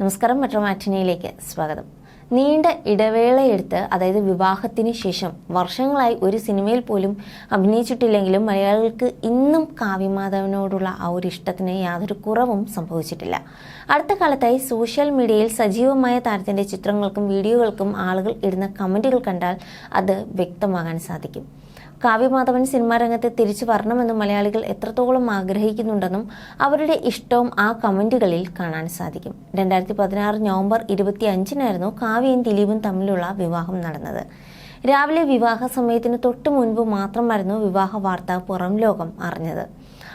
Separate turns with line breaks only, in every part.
നമസ്കാരം മെട്രോ മാറ്റിനിയിലേക്ക് സ്വാഗതം. നീണ്ട ഇടവേളയെടുത്ത് അതായത് വിവാഹത്തിന് ശേഷം വർഷങ്ങളായി ഒരു സിനിമയിൽ പോലും അഭിനയിച്ചിട്ടില്ലെങ്കിലും മലയാളികൾക്ക് ഇന്നും കാവ്യമാധവനോടുള്ള ആ ഒരു ഇഷ്ടത്തിന് യാതൊരു കുറവും സംഭവിച്ചിട്ടില്ല. അടുത്ത കാലത്തായി സോഷ്യൽ മീഡിയയിൽ സജീവമായ താരത്തിന്റെ ചിത്രങ്ങൾക്കും വീഡിയോകൾക്കും ആളുകൾ ഇടുന്ന കമന്റുകൾ കണ്ടാൽ അത് വ്യക്തമാകാൻ സാധിക്കും. കാവ്യമാധവൻ സിനിമാ രംഗത്ത് തിരിച്ചു വരണമെന്ന് മലയാളികൾ എത്രത്തോളം ആഗ്രഹിക്കുന്നുണ്ടെന്നും അവരുടെ ഇഷ്ടവും ആ കമന്റുകളിൽ കാണാൻ സാധിക്കും. രണ്ടായിരത്തി പതിനാറ് നവംബർ ഇരുപത്തി അഞ്ചിനായിരുന്നു കാവ്യയും ദിലീപും തമ്മിലുള്ള വിവാഹം നടന്നത്. രാവിലെ വിവാഹ സമയത്തിന് തൊട്ടു മുൻപ് മാത്രമായിരുന്നു വിവാഹ വാർത്ത പുറം ലോകം അറിഞ്ഞത്.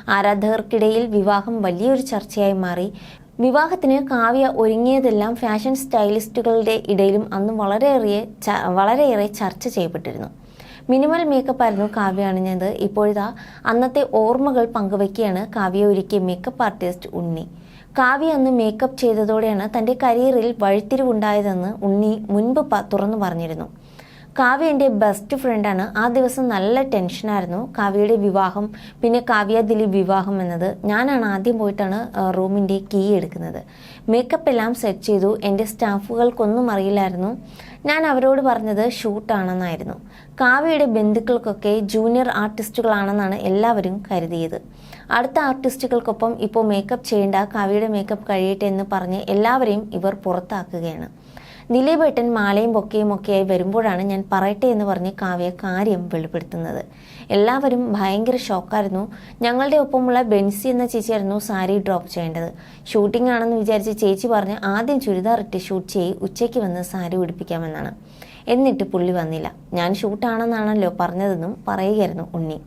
ആരാധകർക്കിടയിൽ വിവാഹം വലിയൊരു ചർച്ചയായി മാറി. വിവാഹത്തിന് കാവ്യ ഒരുങ്ങിയതെല്ലാം ഫാഷൻ സ്റ്റൈലിസ്റ്റുകളുടെ ഇടയിലും അന്ന് വളരെയേറെ വളരെയേറെ ചർച്ച ചെയ്യപ്പെട്ടിരുന്നു. മിനിമൽ മേക്കപ്പ് ആയിരുന്നു കാവ്യ അണിഞ്ഞത് ഇപ്പോഴിതാ അന്നത്തെ ഓർമ്മകൾ പങ്കുവയ്ക്കുകയാണ് കാവ്യ ഒരുക്കിയ മേക്കപ്പ് ആർട്ടിസ്റ്റ് ഉണ്ണി. കാവ്യ അന്ന് മേക്കപ്പ് ചെയ്തതോടെയാണ് തന്റെ കരിയറിൽ വഴിത്തിരിവുണ്ടായതെന്ന് ഉണ്ണി മുൻപ് തുറന്നു പറഞ്ഞിരുന്നു. കാവ്യ എന്റെ ബെസ്റ്റ് ഫ്രണ്ടാണ് ആ ദിവസം നല്ല ടെൻഷനായിരുന്നു കാവ്യയുടെ വിവാഹം പിന്നെ കാവ്യ ദിലീപ് വിവാഹം എന്നത്. ഞാനാണ് ആദ്യം പോയിട്ടാണ് റൂമിന്റെ കീ എടുക്കുന്നത്. മേക്കപ്പ് എല്ലാം സെറ്റ് ചെയ്തു. എന്റെ സ്റ്റാഫുകൾക്കൊന്നും അറിയില്ലായിരുന്നു. ഞാൻ അവരോട് പറഞ്ഞത് ഷൂട്ടാണെന്നായിരുന്നു കാവ്യയുടെ ബന്ധുക്കൾക്കൊക്കെ ജൂനിയർ ആർട്ടിസ്റ്റുകളാണെന്നാണ് എല്ലാവരും കരുതിയത്. അടുത്ത ആർട്ടിസ്റ്റുകൾക്കൊപ്പം ഇപ്പോൾ മേക്കപ്പ് ചെയ്യേണ്ട കാവ്യയുടെ മേക്കപ്പ് കഴിയട്ടെ എന്ന് പറഞ്ഞ് എല്ലാവരെയും ഇവർ പുറത്താക്കുകയാണ്. ദിലീപ് ഏട്ടൻ മാലയും ബൊക്കയും ഒക്കെയായി വരുമ്പോഴാണ് ഞാൻ പറയട്ടെ എന്ന് പറഞ്ഞ് കാവ്യ കാര്യം വെളിപ്പെടുത്തുന്നത്. എല്ലാവരും ഭയങ്കര ഷോക്കായിരുന്നു. ഞങ്ങളുടെ ഒപ്പമുള്ള ബെൻസി എന്ന ചേച്ചിയായിരുന്നു സാരി ഡ്രോപ്പ് ചെയ്യേണ്ടത്. ഷൂട്ടിംഗ് ആണെന്ന് വിചാരിച്ച് ചേച്ചി പറഞ്ഞ് ആദ്യം ചുരിദാർ ഇട്ട് ഷൂട്ട് ചെയ്ത് ഉച്ചയ്ക്ക് വന്ന് സാരി ഉടുപ്പിക്കാമെന്നാണ്. എന്നിട്ട് പുള്ളി വന്നില്ല. ഞാൻ ഷൂട്ടാണെന്നാണല്ലോ പറഞ്ഞതെന്നും പറയുകയായിരുന്നു ഉണ്ണി.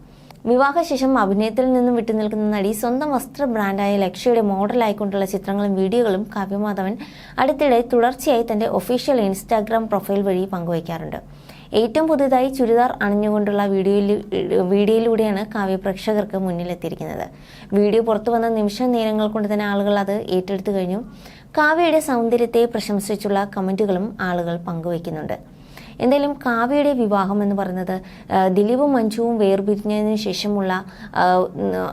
വിവാഹശേഷം അഭിനയത്തിൽ നിന്നും വിട്ടുനിൽക്കുന്ന നടി സ്വന്തം വസ്ത്ര ബ്രാൻഡായ ലക്ഷ്യയുടെ മോഡലായിക്കൊണ്ടുള്ള ചിത്രങ്ങളും വീഡിയോകളും കാവ്യമാധവൻ അടുത്തിടെ തുടർച്ചയായി തന്റെ ഒഫീഷ്യൽ ഇൻസ്റ്റാഗ്രാം പ്രൊഫൈൽ വഴി പങ്കുവയ്ക്കാറുണ്ട്. ഏറ്റവും പുതുതായി ചുരിദാർ അണിഞ്ഞുകൊണ്ടുള്ള വീഡിയോയിൽ വീഡിയോയിലൂടെയാണ് കാവ്യ പ്രേക്ഷകർക്ക് മുന്നിലെത്തിയിരിക്കുന്നത്. വീഡിയോ പുറത്തു വന്ന നിമിഷ നേരങ്ങൾ കൊണ്ട് തന്നെ ആളുകൾ അത് ഏറ്റെടുത്തു കഴിഞ്ഞു. കാവ്യയുടെ സൗന്ദര്യത്തെ പ്രശംസിച്ചുള്ള കമന്റുകളും ആളുകൾ പങ്കുവയ്ക്കുന്നുണ്ട്. എന്തായാലും കാവ്യയുടെ വിവാഹം എന്ന് പറയുന്നത് ദിലീപും മഞ്ജുവും വേർപിരിഞ്ഞതിന് ശേഷമുള്ള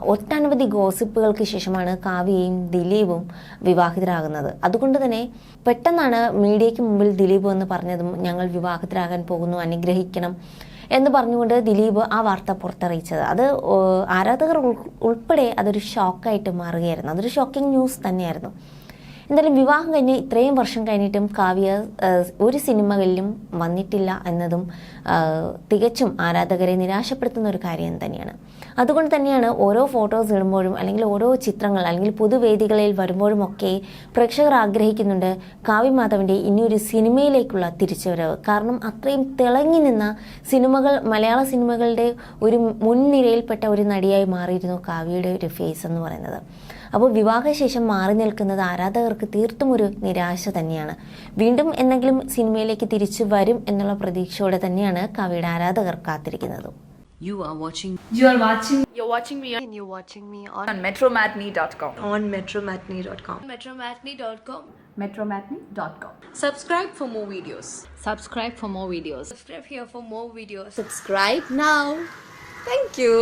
ഒട്ടനവധി ഗോസിപ്പുകൾക്ക് ശേഷമാണ് കാവ്യയും ദിലീപും വിവാഹിതരാകുന്നത്. അതുകൊണ്ട് തന്നെ പെട്ടെന്നാണ് മീഡിയയ്ക്ക് മുമ്പിൽ ദിലീപ് എന്ന് പറഞ്ഞതും ഞങ്ങൾ വിവാഹിതരാകാൻ പോകുന്നു അനുഗ്രഹിക്കണം എന്ന് പറഞ്ഞുകൊണ്ട് ദിലീപ് ആ വാർത്ത പുറത്തറിയിച്ചത്. അത് ആരാധകർ ഉൾ- ഉൾപ്പെടെ അതൊരു ഷോക്കായിട്ട് മാറുകയായിരുന്നു. അതൊരു ഷോക്കിംഗ് ന്യൂസ് തന്നെയായിരുന്നു. എന്തായാലും വിവാഹം കഴിഞ്ഞ് ഇത്രയും വർഷം കഴിഞ്ഞിട്ടും കാവ്യ ഒരു സിനിമകളിലും വന്നിട്ടില്ല എന്നതും തികച്ചും ആരാധകരെ നിരാശപ്പെടുത്തുന്ന ഒരു കാര്യം തന്നെയാണ്. അതുകൊണ്ട് തന്നെയാണ് ഓരോ ഫോട്ടോസ് ഇടുമ്പോഴും അല്ലെങ്കിൽ ഓരോ ചിത്രങ്ങൾ അല്ലെങ്കിൽ പൊതുവേദികളിൽ വരുമ്പോഴും ഒക്കെ പ്രേക്ഷകർ ആഗ്രഹിക്കുന്നുണ്ട് കാവ്യ മാധവന്റെ ഇനിയൊരു സിനിമയിലേക്കുള്ള തിരിച്ചുവരവ്. കാരണം അത്രയും തിളങ്ങി നിന്ന സിനിമകൾ മലയാള സിനിമകളുടെ ഒരു മുൻനിരയിൽപ്പെട്ട ഒരു നടിയായി മാറിയിരുന്നു കാവ്യയുടെ ഒരു ഫേസ് എന്ന് പറയുന്നത്. അപ്പോൾ വിവാഹശേഷം മാറി നിൽക്കുന്നത് ആരാധകർക്ക് തീർത്തും ഒരു നിരാശ തന്നെയാണ് വീണ്ടും എന്തെങ്കിലും സിനിമയിലേക്ക് തിരിച്ചു വരും എന്നുള്ള പ്രതീക്ഷയോടെ തന്നെയാണ് കവിയുടെ ആരാധകർ കാത്തിരിക്കുന്നത്
You are watching
You are watching
You're watching me and you're watching me on,
on metromatney.com.
on metromatney.com.
metromatney.com.
Metromatney.com.
Subscribe for more videos.
Subscribe for more videos.
Subscribe here for more videos.
Subscribe now. Thank you.